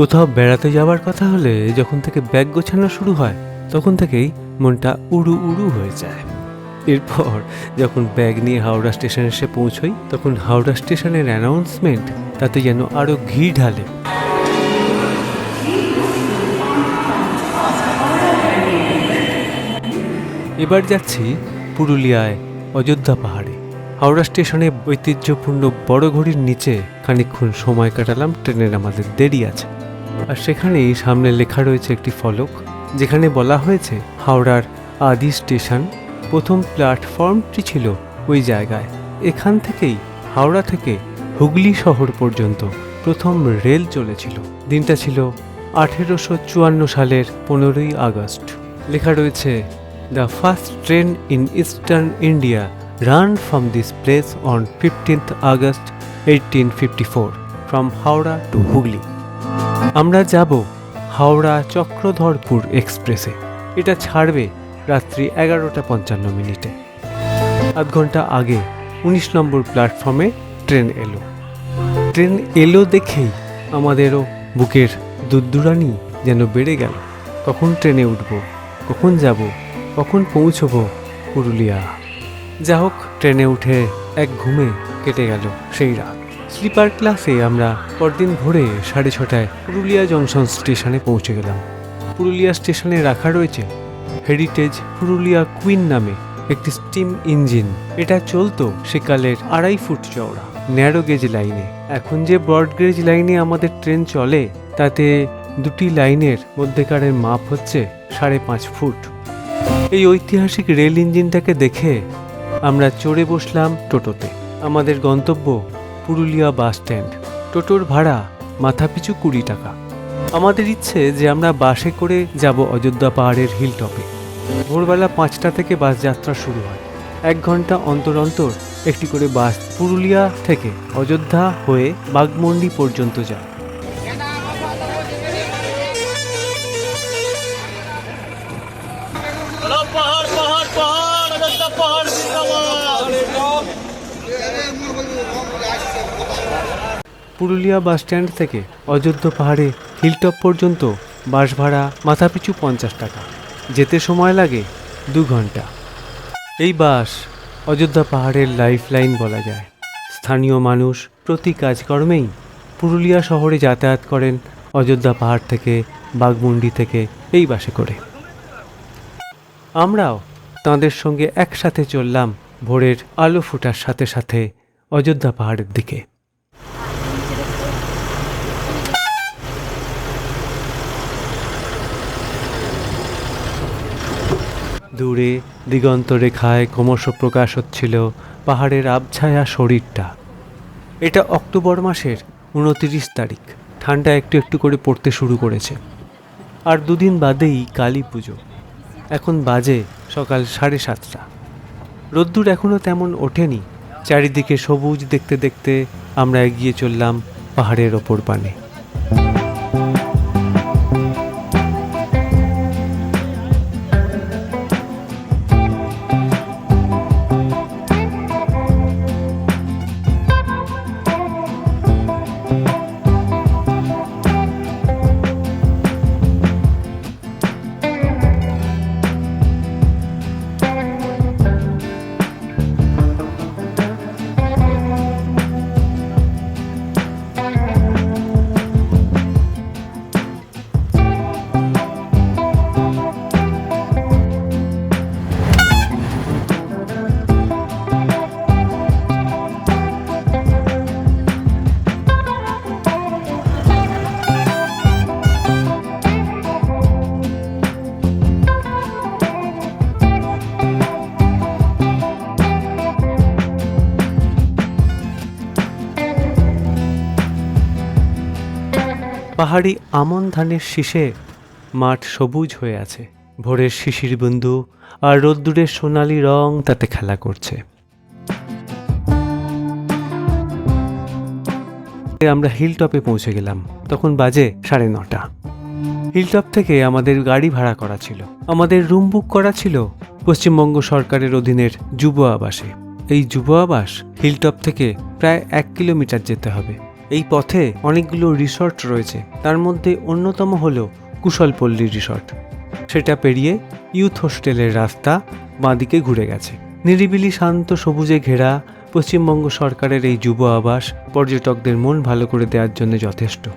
কোথাও বেড়াতে যাওয়ার কথা হলে যখন থেকে ব্যাগ গোছানো শুরু হয়, তখন থেকেই মনটা উড়ু উড়ু হয়ে যায়। এরপর যখন ব্যাগ নিয়ে হাওড়া স্টেশনে এসে পৌঁছই, তখন হাওড়া স্টেশনের অ্যানাউন্সমেন্ট তাতে যেন আরও ঘি ঢালে। এবার যাচ্ছি পুরুলিয়ায় অযোধ্যা পাহাড়ে। হাওড়া স্টেশনে ঐতিহ্যপূর্ণ বড় ঘড়ির নিচে খানিকক্ষণ সময় কাটালাম, ট্রেনের আমাদের দেরি আছে। আর সেখানেই সামনে লেখা রয়েছে একটি ফলক, যেখানে বলা হয়েছে হাওড়ার আদি স্টেশন প্রথম প্ল্যাটফর্মটি ছিল ওই জায়গায়। এখান থেকেই হাওড়া থেকে হুগলি শহর পর্যন্ত প্রথম রেল চলেছিল। দিনটা ছিল আঠেরোশো চুয়ান্ন সালের পনেরোই আগস্ট। লেখা রয়েছে, the first train in eastern India run from this place on fifteenth August eighteen fifty four, from Howrah to Hooghly. আমরা যাব হাওড়া চক্রধরপুর এক্সপ্রেসে। এটা ছাড়বে রাত্রি এগারোটা পঞ্চান্ন মিনিটে। আধ ঘণ্টা আগে উনিশ নম্বর প্ল্যাটফর্মে ট্রেন এলো। ট্রেন এলো দেখেই আমাদেরও বুকের দুদ্দুরানি যেন বেড়ে গেল। কখন ট্রেনে উঠব, কখন যাব, কখন পৌঁছবো পুরুলিয়া? যা হোক ট্রেনে উঠে এক ঘুমে কেটে গেল সেই রাত। স্লিপার ক্লাসে আমরা পরদিন ভোরে সাড়ে ছটায় পুরুলিয়া জংশন স্টেশনে পৌঁছে গেলাম। পুরুলিয়া স্টেশনে রাখা রয়েছে হেরিটেজ পুরুলিয়া কুইন নামে একটি স্টিম ইঞ্জিন। এটা চলতো সেকালের আড়াই ফুট চওড়া, ন্যারো গেজ লাইনে। এখন যে ব্রড গেজ লাইনে আমাদের ট্রেন চলে, তাতে দুটি লাইনের মধ্যেকারের মাপ হচ্ছে সাড়ে পাঁচ ফুট। এই ঐতিহাসিক রেল ইঞ্জিনটাকে দেখে আমরা চড়ে বসলাম টোটোতে। আমাদের গন্তব্য পুরুলিয়া বাস স্ট্যান্ড। টোটোর ভাড়া মাথাপিছু কুড়ি টাকা। আমাদের ইচ্ছে যে আমরা বাসে করে যাব অযোধ্যা পাহাড়ের হিল টপে ভোরবেলা পাঁচটা থেকে বাস যাত্রা শুরু হয়। এক ঘণ্টা অন্তর অন্তর একটি করে বাস পুরুলিয়া থেকে অযোধ্যা হয়ে বাগমন্ডি পর্যন্ত যায়। পুরুলিয়া বাস স্ট্যান্ড থেকে অযোধ্যা পাহাড়ে হিলটপ পর্যন্ত বাস ভাড়া মাথাপিছু পঞ্চাশ টাকা। যেতে সময় লাগে দু ঘণ্টা। এই বাস অযোধ্যা পাহাড়ের লাইফ লাইন বলা যায়। স্থানীয় মানুষ প্রতি কাজকর্মেই পুরুলিয়া শহরে যাতায়াত করেন অযোধ্যা পাহাড় থেকে বাগমুন্ডি থেকে এই বাসে করে। আমরাও তাঁদের সঙ্গে একসাথে চললাম ভোরের আলো ফোটার সাথে সাথে অযোধ্যা পাহাড়ের দিকে। দূরে দিগন্ত রেখায় ক্রমশ প্রকাশ হচ্ছিল পাহাড়ের আবছায়া শরীরটা। এটা অক্টোবর মাসের উনতিরিশ তারিখ। ঠান্ডা একটু একটু করে পড়তে শুরু করেছে। আর দুদিন বাদেই কালী পুজো। এখন বাজে সকাল সাড়ে সাতটা। রোদ্দুর এখনও তেমন ওঠেনি। চারিদিকে সবুজ দেখতে দেখতে আমরা এগিয়ে চললাম পাহাড়ের ওপর পানে। পাহাড়ি আমন ধানের শীষে মাঠ সবুজ হয়ে আছে। ভোরের শিশির বিন্দু আর রোদ্দুরের সোনালি রং তাতে খেলা করছে। আমরা হিলটপে পৌঁছে গেলাম। তখন বাজে সাড়ে নটা। হিলটপ থেকে আমাদের গাড়ি ভাড়া করা ছিল। আমাদের রুম বুক করা ছিল পশ্চিমবঙ্গ সরকারের অধীনের যুব আবাসে। এই যুব আবাস হিলটপ থেকে প্রায় এক কিলোমিটার যেতে হবে। এই পথে অনেকগুলো রিসর্ট রয়েছে। তার মধ্যে অন্যতম হল কুশলপল্লী রিসর্ট। সেটা পেরিয়ে ইউথ হোস্টেলের রাস্তা বাঁদিকে ঘুরে গেছে। নিরিবিলি শান্ত সবুজে ঘেরা পশ্চিমবঙ্গ সরকারের এই যুব আবাস পর্যটকদের মন ভালো করে দেওয়ার জন্য যথেষ্ট।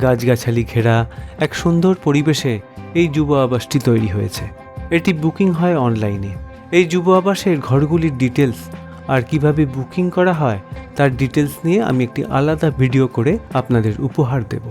গাছগাছালি ঘেরা এক সুন্দর পরিবেশে এই যুব আবাসটি তৈরি হয়েছে। এটি বুকিং হয় অনলাইনে। এই যুব আবাসের ঘরগুলির ডিটেলস আর কীভাবে বুকিং করা হয়, তার ডিটেলস নিয়ে আমি একটি আলাদা ভিডিও করে আপনাদের উপহার দেব।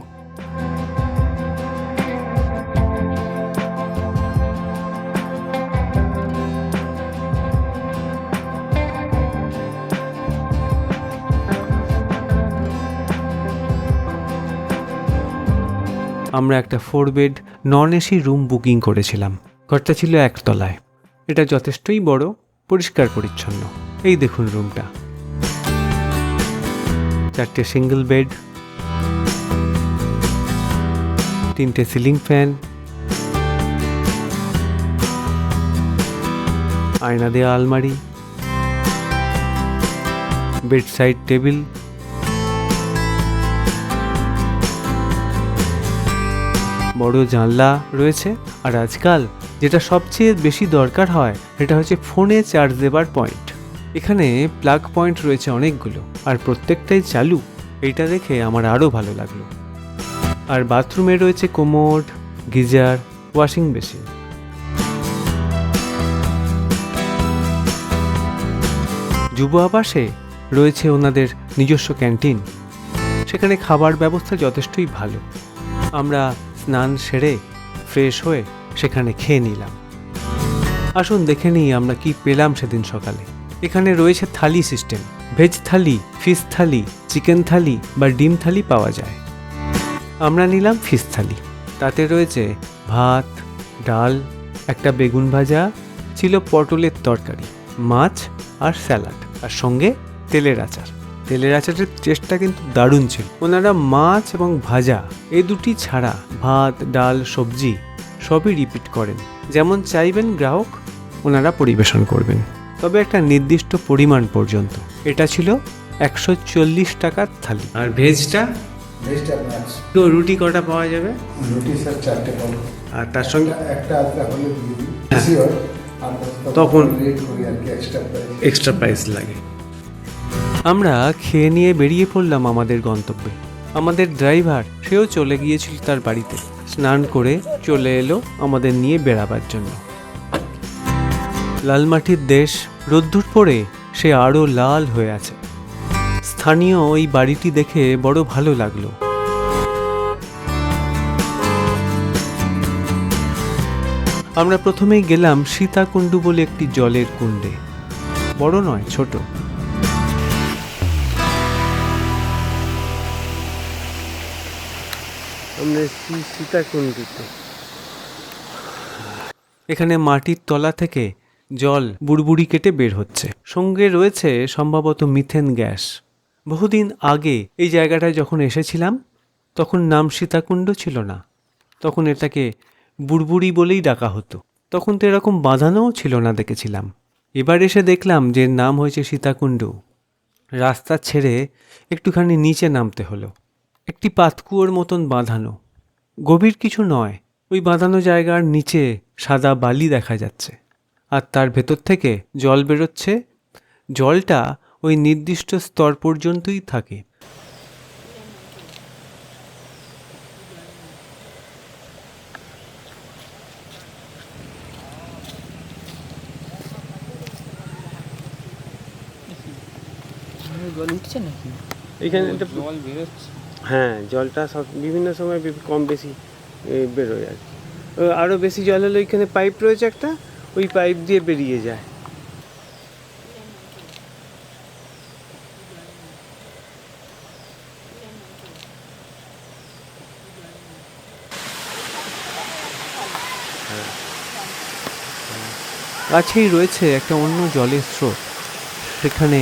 আমরা একটা four bed non AC room booking করেছিলাম। ঘরটা ছিল একতলায়। এটা যথেষ্টই বড়, পরিষ্কার পরিচ্ছন্ন। এই দেখুন রুমটা। চারটে সিঙ্গেল বেড তিনটে সিলিং ফ্যান আয়না দেওয়া আলমারি বেড সাইড টেবিল বড় জানলা রয়েছে। আর আজকাল যেটা সবচেয়ে বেশি দরকার হয়, সেটা হচ্ছে ফোনে চার্জ দেবার পয়েন্ট এখানে প্লাগ পয়েন্ট রয়েছে অনেকগুলো, আর প্রত্যেকটাই চালু। এইটা দেখে আমার আরও ভালো লাগল। আর বাথরুমে রয়েছে কোমোড গিজার ওয়াশিং মেশিন যুব আবাসে রয়েছে ওনাদের নিজস্ব ক্যান্টিন। সেখানে খাবার ব্যবস্থা যথেষ্টই ভালো। আমরা স্নান সেরে ফ্রেশ হয়ে সেখানে খেয়ে নিলাম। আসুন দেখে নিই আমরা কি পেলাম সেদিন সকালে। এখানে রয়েছে thali system. Veg thali, fish thali, chicken thali বা ডিম থালি পাওয়া যায়। আমরা নিলাম ফিশ থালি। তাতে রয়েছে ভাত, ডাল, একটা বেগুন ভাজা, ছিল পটলের তরকারি, মাছ আর স্যালাড, আর সঙ্গে তেলের আচার। তেলের আচারের টেস্টটা কিন্তু দারুণ ছিল। ওনারা মাছ এবং ভাজা এই দুটি ছাড়া ভাত, ডাল, সবজি সবই রিপিট করেন। যেমন চাইবেন গ্রাহক, ওনারা পরিবেশন করবেন। তবে একটা নির্দিষ্ট পরিমাণ পর্যন্ত। এটা ছিল একশো চল্লিশ টাকার থালি। আর ভেজটা? ভেজটা তো রুটি কটা পাওয়া যাবে? রুটি স্যার চারটে পাবো আর তার সঙ্গে? একটা আধটা হলে বেশি হয়। তখন- এক্সট্রা প্রাইস লাগে। আমরা খেয়ে নিয়ে বেরিয়ে পড়লাম আমাদের গন্তব্যে। আমাদের ড্রাইভার সেও চলে গিয়েছিল তার বাড়িতে। স্নান করে চলে এলো আমাদের নিয়ে বেড়াবার জন্য। লালমাটির দেশ রোদ্দুর পরে সে আরও লাল হয়ে আছে। স্থানীয় ওই বাড়িটি দেখে বড় ভালো লাগল। আমরা প্রথমেই গেলাম সীতাকুণ্ডু বলে একটি জলের কুণ্ডে। বড় নয় ছোট। আমরা এসেছি সীতাকুণ্ডুতে। এখানে মাটির তলা থেকে জল বুড়বুড়ি কেটে বের হচ্ছে। সঙ্গে রয়েছে সম্ভবত মিথেন গ্যাস। বহুদিন আগে এই জায়গাটায় যখন এসেছিলাম, তখন নাম সীতাকুণ্ড ছিল না। তখন এটাকে বুড়বুড়ি বলেই ডাকা হতো। তখন তো এরকম বাঁধানোও ছিল না দেখেছিলাম। এবার এসে দেখলাম যে নাম হয়েছে সীতাকুণ্ড। রাস্তা ছেড়ে একটুখানি নিচে নামতে হলো। একটি পাতকুয়োর মতন বাঁধানো। গভীর কিছু নয়। ওই বাঁধানো জায়গার নিচে সাদা বালি দেখা যাচ্ছে। আর তার ভেতর থেকে জল বেরোচ্ছে। জলটা ওই নির্দিষ্ট স্তর পর্যন্তই থাকে। জল উঠছে নাকি এখানে জল বেরোচ্ছে। হ্যাঁ জলটা সব বিভিন্ন সময় কম বেশি বেরোয় আর কি। আরও বেশি জল হলে ওইখানে পাইপ রয়েছে একটা ওই পাইপ দিয়ে বেরিয়ে যায়। কাছেই রয়েছে একটা অন্য জলের স্রোত। সেখানে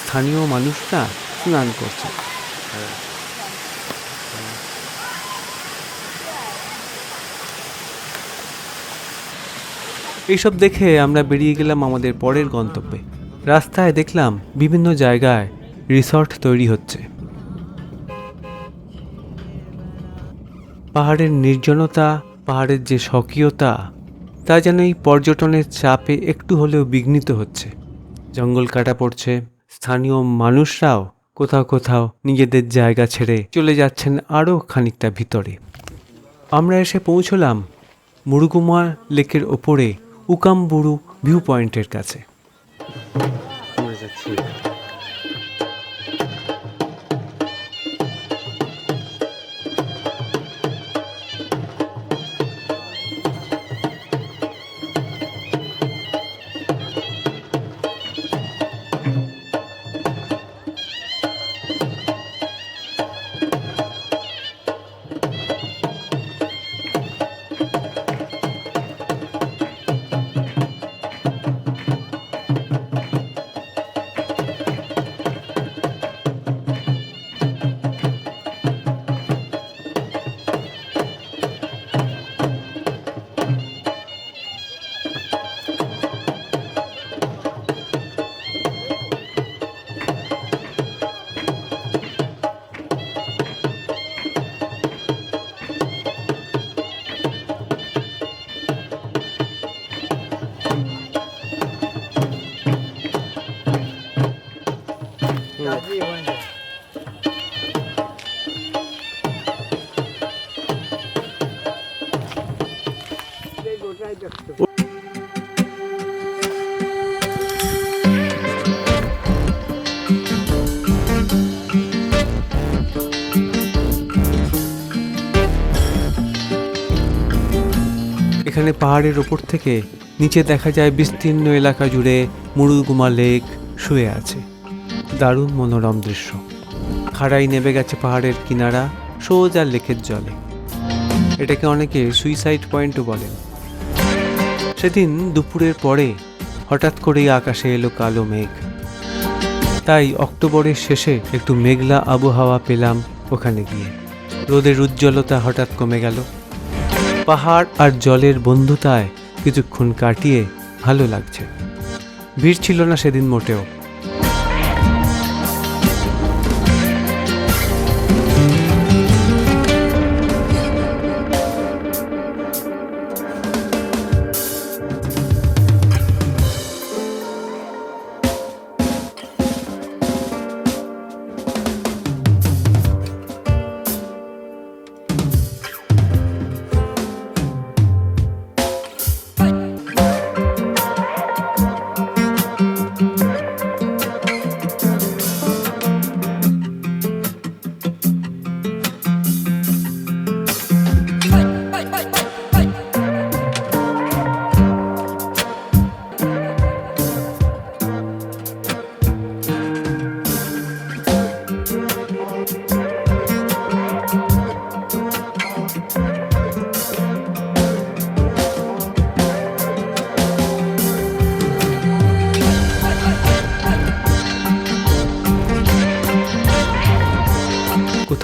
স্থানীয় মানুষরা স্নান করছে। এইসব দেখে আমরা বেরিয়ে গেলাম আমাদের পরের গন্তব্যে। রাস্তায় দেখলাম বিভিন্ন জায়গায় রিসর্ট তৈরি হচ্ছে। পাহাড়ের নির্জনতা, পাহাড়ের যে স্বকীয়তা, তা যেন এই পর্যটনের চাপে একটু হলেও বিঘ্নিত হচ্ছে। জঙ্গল কাটা পড়ছে, স্থানীয় মানুষরাও কোথাও কোথাও নিজেদের জায়গা ছেড়ে চলে যাচ্ছেন আরও খানিকটা ভিতরে। আমরা এসে পৌঁছলাম মুরুগুমা লেকের ওপরে উকামবুরু ভিউ পয়েন্টের কাছে। এখানে পাহাড়ের ওপর থেকে নিচে দেখা যায় বিস্তীর্ণ এলাকা জুড়ে মুরুগুমা লেক শুয়ে আছে। দারুণ মনোরম দৃশ্য। খাড়াই নেমে গেছে পাহাড়ের কিনারা, সোজা লেকের জলে। এটাকে অনেকে সুইসাইড পয়েন্টও বলেন সেদিন দুপুরের পরে হঠাৎ করেই আকাশে এলো কালো মেঘ। তাই অক্টোবরের শেষে একটু মেঘলা আবহাওয়া পেলাম ওখানে গিয়ে। রোদের উজ্জ্বলতা হঠাৎ কমে গেল। পাহাড় আর জলের বন্ধুতায় কিছুক্ষণ কাটিয়ে ভালো লাগছে। ভিড় ছিল না সেদিন মোটেও।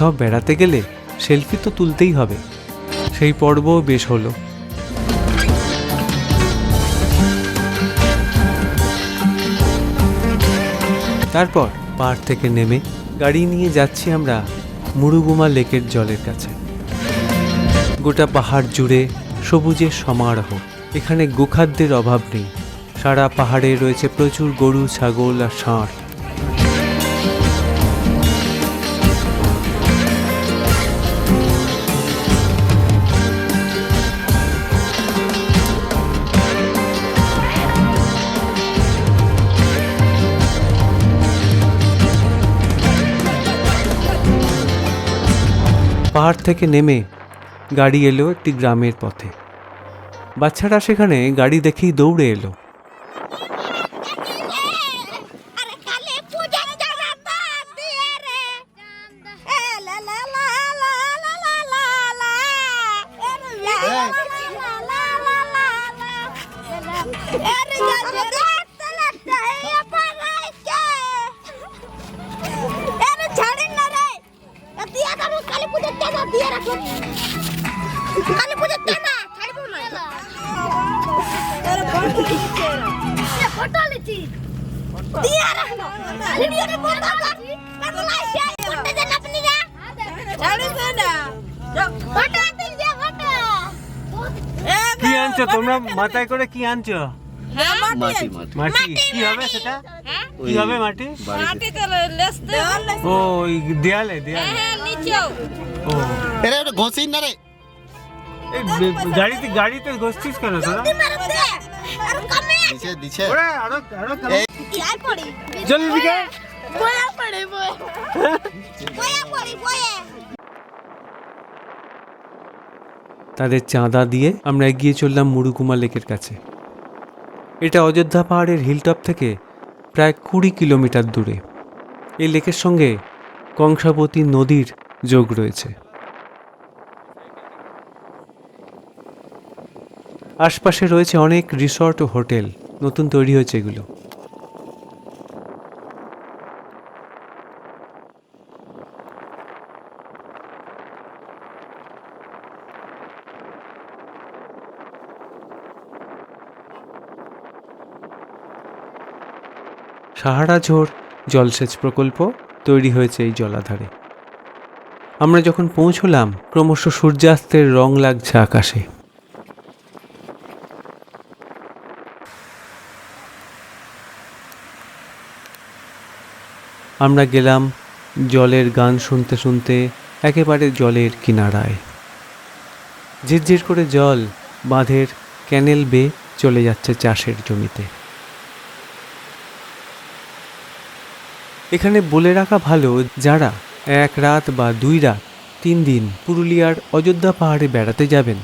কোথাও বেড়াতে গেলে সেলফি তো তুলতেই হবে। সেই পর্বও বেশ হলো। তারপর পাহাড় থেকে নেমে গাড়ি নিয়ে যাচ্ছি আমরা মুরুগুমা লেকের জলের কাছে। গোটা পাহাড় জুড়ে সবুজের সমারোহ। এখানে গোখাদ্যের অভাব নেই। সারা পাহাড়ে রয়েছে প্রচুর গরু, ছাগল আর ষাঁড়। পাহাড় থেকে নেমে গাড়ি এলো একটি গ্রামের পথে। বাচ্চারা সেখানে গাড়ি দেখেই দৌড়ে এলো। মাথায় করে কি আনছো? মাটি মাটি মাটি। কি হবে সেটা? কি হবে মাটি? ও দেয়ালে দেয়ালে। ও। এরে ওটা ঘষিন না রে। গাড়িতে গাড়িতে ঘষছিস কেন তোরা মারতে আর কমে। দিছে দিছে। ওরে আরও আরও কি চল দিকে। বয়া পড়ে বয়া। বয়া পড়ি বয়া। তাদের চাঁদা দিয়ে আমরা এগিয়ে চললাম মুরুকুমা লেকের কাছে। এটা অযোধ্যা পাহাড়ের হিলটপ থেকে প্রায় কুড়ি কিলোমিটার দূরে। এই লেকের সঙ্গে কংসাবতী নদীর যোগ রয়েছে। আশপাশে রয়েছে অনেক রিসর্ট ও হোটেল নতুন তৈরি হয়েছে এগুলো। সাহারা ঝোড় জলসেচ প্রকল্প তৈরি হয়েছে এই জলাধারে। আমরা যখন পৌঁছলাম, ক্রমশ সূর্যাস্তের রং লাগছে আকাশে। আমরা গেলাম জলের গান শুনতে শুনতে একেবারে জলের কিনারায়। ঝিরঝির করে জল বাঁধের ক্যানেল বেয়ে চলে যাচ্ছে চাষের জমিতে। এখানে বলে রাখা ভালো, যারা এক রাত বা দুই রাত, তিন দিন পুরুলিয়ার অযোধ্যা পাহাড়ে বেড়াতে যাবেন,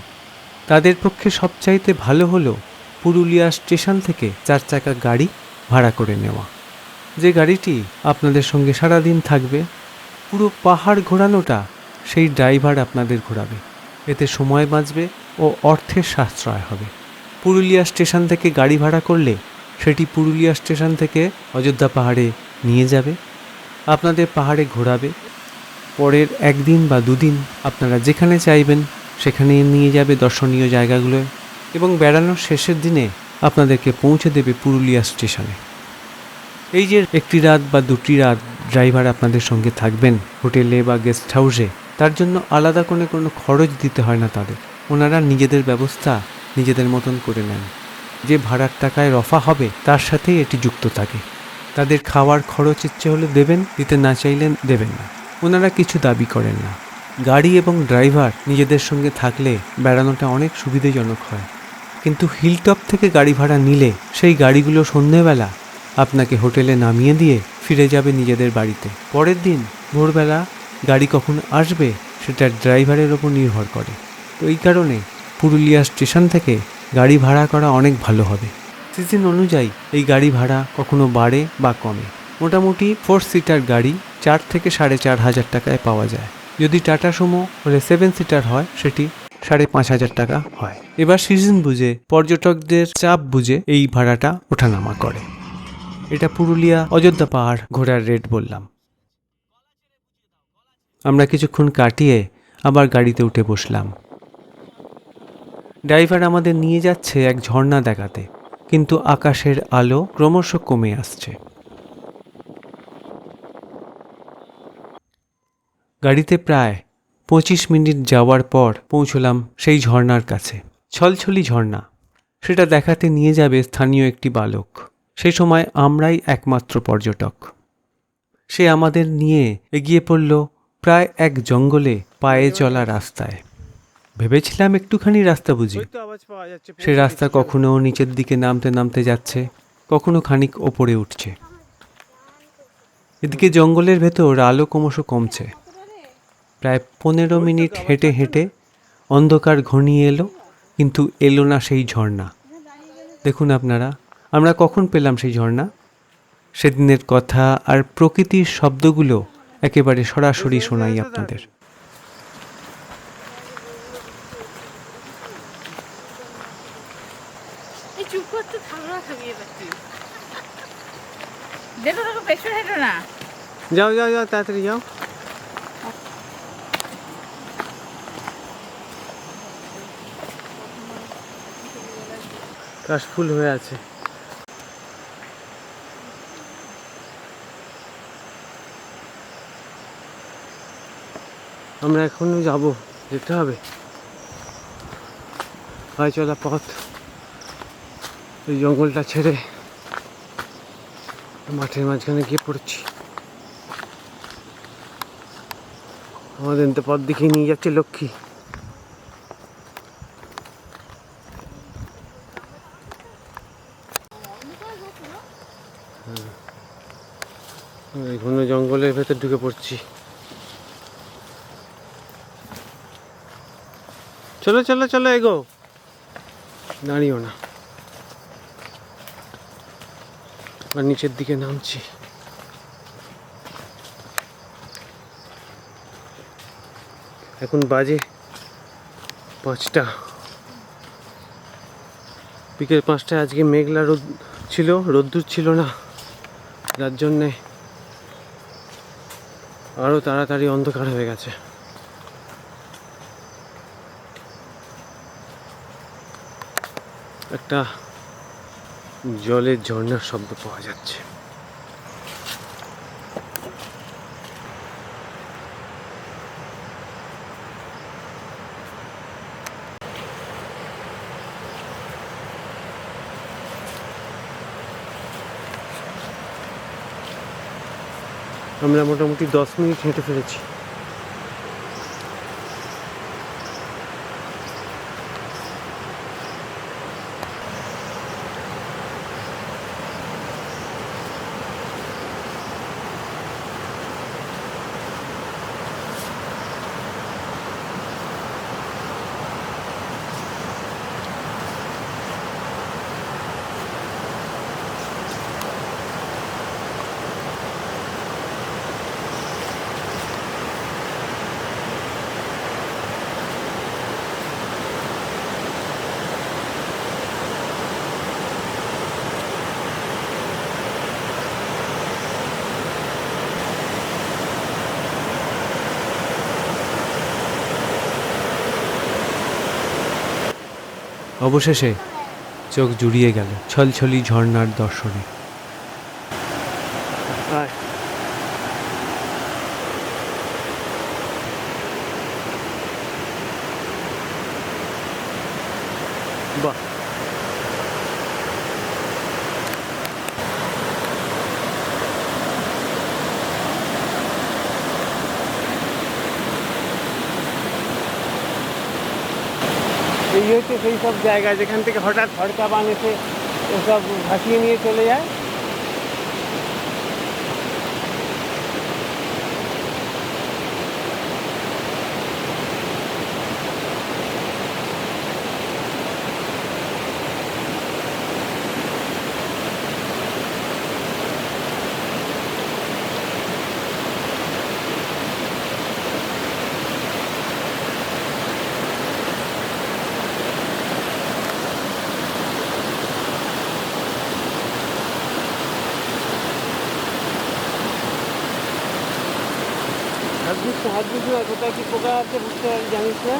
তাদের পক্ষে সবচাইতে ভালো হলো পুরুলিয়া স্টেশন থেকে চার চাকা গাড়ি ভাড়া করে নেওয়া। যে গাড়িটি আপনাদের সঙ্গে সারাদিন থাকবে, পুরো পাহাড় ঘোরানোটা সেই ড্রাইভার আপনাদের ঘোরাবে। এতে সময় বাঁচবে ও অর্থের সাশ্রয় হবে। পুরুলিয়া স্টেশন থেকে গাড়ি ভাড়া করলে সেটি পুরুলিয়া স্টেশন থেকে অযোধ্যা পাহাড়ে নিয়ে যাবে, আপনাদের পাহাড়ে ঘোরাবে। পরের একদিন বা দুদিন আপনারা যেখানে চাইবেন সেখানে নিয়ে যাবে দর্শনীয় জায়গাগুলোয় এবং বেড়ানোর শেষের দিনে আপনাদেরকে পৌঁছে দেবে পুরুলিয়া স্টেশনে। এই যে একটি রাত বা দুটি রাত ড্রাইভার আপনাদের সঙ্গে থাকবেন হোটেলে বা গেস্ট হাউসে, তার জন্য আলাদা করে কোনো খরচ দিতে হয় না তাদের। ওনারা নিজেদের ব্যবস্থা নিজেদের মতন করে নেন। যে ভাড়ার টাকায় রফা হবে, তার সাথেই এটি যুক্ত থাকে। তাদের খাওয়ার খরচ ইচ্ছে হলে দেবেন, দিতে না চাইলেন দেবেন না। ওনারা কিছু দাবি করেন না। গাড়ি এবং ড্রাইভার নিজেদের সঙ্গে থাকলে বেড়ানোটা অনেক সুবিধাজনক হয়। কিন্তু হিলটপ থেকে গাড়ি ভাড়া নিলে সেই গাড়িগুলো সন্ধেবেলা আপনাকে হোটেলে নামিয়ে দিয়ে ফিরে যাবে নিজেদের বাড়িতে। পরের দিন ভোরবেলা গাড়ি কখন আসবে সেটা ড্রাইভারের ওপর নির্ভর করে। তো এই কারণে পুরুলিয়া স্টেশন থেকে গাড়ি ভাড়া করা অনেক ভালো হবে। সিজন অনুযায়ী এই গাড়ি ভাড়া কখনো বাড়ে বা কমে। মোটামুটি ফোর সিটার গাড়ি চার থেকে সাড়ে চার হাজার টাকায় পাওয়া যায়। যদি টাটা সুমো হলে সেভেন সিটার হয়, সেটি সাড়ে পাঁচ হাজার টাকা হয়। এবার সিজন বুঝে, পর্যটকদের চাপ বুঝে এই ভাড়াটা ওঠানামা করে। এটা পুরুলিয়া অযোধ্যা পাহাড় ঘোরার রেট বললাম। আমরা কিছুক্ষণ কাটিয়ে আবার গাড়িতে উঠে বসলাম। ড্রাইভার আমাদের নিয়ে যাচ্ছে এক ঝর্ণা দেখাতে। কিন্তু আকাশের আলো ক্রমশ কমে আসছে। গাড়িতে প্রায় পঁচিশ মিনিট যাওয়ার পর পৌঁছলাম সেই ঝর্ণার কাছে। ছলছলি ঝর্ণা। সেটা দেখাতে নিয়ে যাবে স্থানীয় একটি বালক। সেই সময় আমরাই একমাত্র পর্যটক। সে আমাদের নিয়ে এগিয়ে পড়ল প্রায় এক জঙ্গলে পায়ে চলা রাস্তায়। ভেবেছিলাম একটুখানি রাস্তা বুঝি। সে রাস্তা কখনো নিচের দিকে নামতে নামতে যাচ্ছে কখনো খানিক ওপরে উঠছে। এদিকে জঙ্গলের ভেতর আলো ক্রমশ কমছে। প্রায় পনেরো মিনিট হেঁটে হেঁটে অন্ধকার ঘনিয়ে এলো কিন্তু এলো না সেই ঝর্ণা। দেখুন আপনারা আমরা কখন পেলাম সেই ঝর্ণা? সেদিনের কথা আর প্রকৃতির শব্দগুলো একেবারে সরাসরি শোনাই আপনাদের এই চুপ করতে থামো না থামিয়ে পাচ্ছি দেখো দেখো পেছনে হেঁটো না। যাও যাও যাও, তাড়াতাড়ি যাও। কাশফুল হয়ে আছে। আমরা এখনও যাব, যেতে হবে। পায়ে চলা পথ। এই জঙ্গলটা ছেড়ে মাঠের মাঝখানে গিয়ে পড়েছি। আমাদের তো পথ দেখিয়ে নিয়ে যাচ্ছে লক্ষ্মী। ঘন জঙ্গলের ভেতর ঢুকে পড়ছি। চলো চলো চলো, এগো। দাঁড়িও না। আর নিচের দিকে নামছি। এখন বাজে পাঁচটা। বিকেল পাঁচটায় আজকে মেঘলা রোদ ছিল, রোদ্দুর ছিল না। যার জন্যে আরও তাড়াতাড়ি অন্ধকার হয়ে গেছে। একটা জলের ঝর্ণার শব্দ পাওয়া যাচ্ছে। আমরা মোটামুটি দশ মিনিট হেঁটে ফেলেছি। অবশেষে চোখ জুড়িয়ে গেল ছলছলি ঝর্ণার দর্শনে। বাহ। হচ্ছে সেই সব জায়গা যেখান থেকে হঠাৎ খরচা বান এসে ওসব ভাসিয়ে নিয়ে চলে যায় হাত না কোথায় কি পোকা আছে, বুঝতে জানিস না?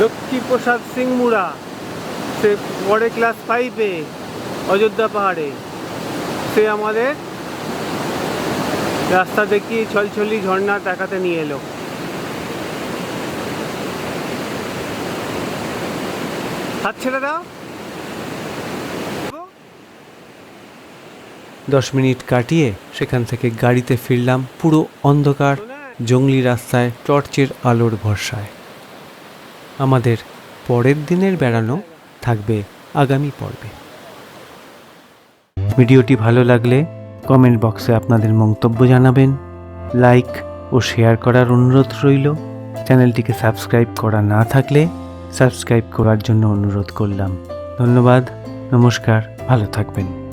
লক্ষ্মীপ্রসাদ সিং মুড়া সে পরে ক্লাস ফাইভে অযোধ্যা পাহাড়ে। সে আমাদের রাস্তা দেখিয়ে ছলছলি ঝর্ণা দেখাতে নিয়ে এলো। হাত ছেড়ে দাও। দশ মিনিট কাটিয়ে সেখান থেকে গাড়িতে ফিরলাম পুরো অন্ধকার, জঙ্গলি রাস্তায় টর্চের আলোর ভরসায়। আমাদের পরের দিনের বেড়ানো থাকবে আগামী পর্বে। ভিডিওটি ভালো লাগলে কমেন্ট বক্সে আপনাদের মন্তব্য জানাবেন, লাইক ও শেয়ার করার অনুরোধ রইল। চ্যানেলটিকে সাবস্ক্রাইব করা না থাকলে সাবস্ক্রাইব করার জন্য অনুরোধ করলাম। ধন্যবাদ, নমস্কার, ভালো থাকবেন।